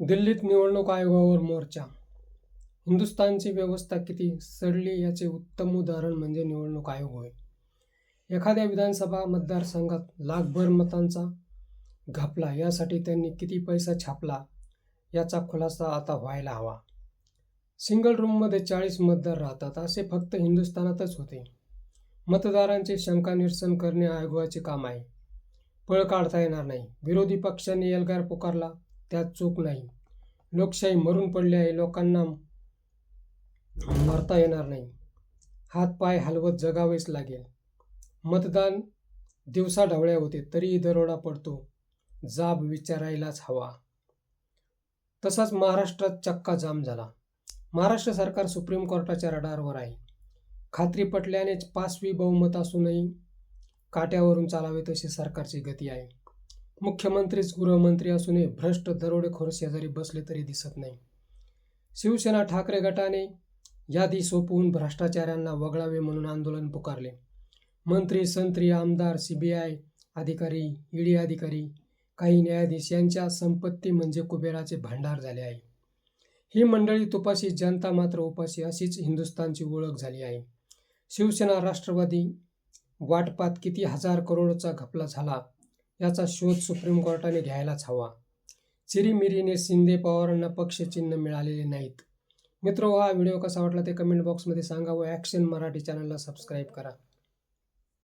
दिल्लीत निवडणूक आयोगावर मोर्चा. हिंदुस्थानची व्यवस्था किती सडली याचे उत्तम उदाहरण म्हणजे निवडणूक आयोग होय. एखाद्या विधानसभा मतदारसंघात लाखभर मतांचा घापला यासाठी त्यांनी किती पैसा छापला याचा खुलासा आता व्हायला हवा. सिंगल रूममध्ये चाळीस मतदार राहतात असे फक्त हिंदुस्थानातच होते. मतदारांचे शंका निरसन करणे आयोगाचे काम आहे. पळ काढता येणार नाही. विरोधी पक्षांनी एल्गार पुकारला त्यात चूक नाही. लोकशाही मरून पडली आहे लोकांना मरता येणार नाही. हात पाय हलवत जगावेच लागेल. मतदान दिवसा ढवळ्या होते तरीही दरोडा पडतो. जाब विचारायलाच हवा. तसाच महाराष्ट्रात चक्का जाम झाला. महाराष्ट्र सरकार सुप्रीम कोर्टाच्या रडारवर आहे. खात्री पटल्यानेच पाचवी बहुमत असूनही काट्यावरून चालावे तशी सरकारची गती आहे. मुख्यमंत्रीच गृहमंत्री असूनही भ्रष्ट दरोडेखोर शेजारी बसले तरी दिसत नाही. शिवसेना ठाकरे गटाने यादी सोपवून भ्रष्टाचाऱ्यांना वगळावे म्हणून आंदोलन पुकारले. मंत्री संत्री आमदार सी बी आय अधिकारी ईडी अधिकारी काही न्यायाधीश यांच्या संपत्ती म्हणजे कुबेराचे भांडार झाले आहे. ही मंडळी तुपाशी जनता मात्र उपाशी अशीच हिंदुस्थानची ओळख झाली आहे. शिवसेना राष्ट्रवादी वाटपात किती हजार करोडचा घपला झाला याचा शोध सुप्रीम कोर्टाने घ्यायलाच हवा. चिरीमिरीने शिंदे पवारांना पक्षचिन्ह मिळालेले नाहीत. मित्र हो, हा व्हिडिओ कसा वाटला ते कमेंट बॉक्समध्ये सांगा व ॲक्शन मराठी चॅनलला सबस्क्राईब करा.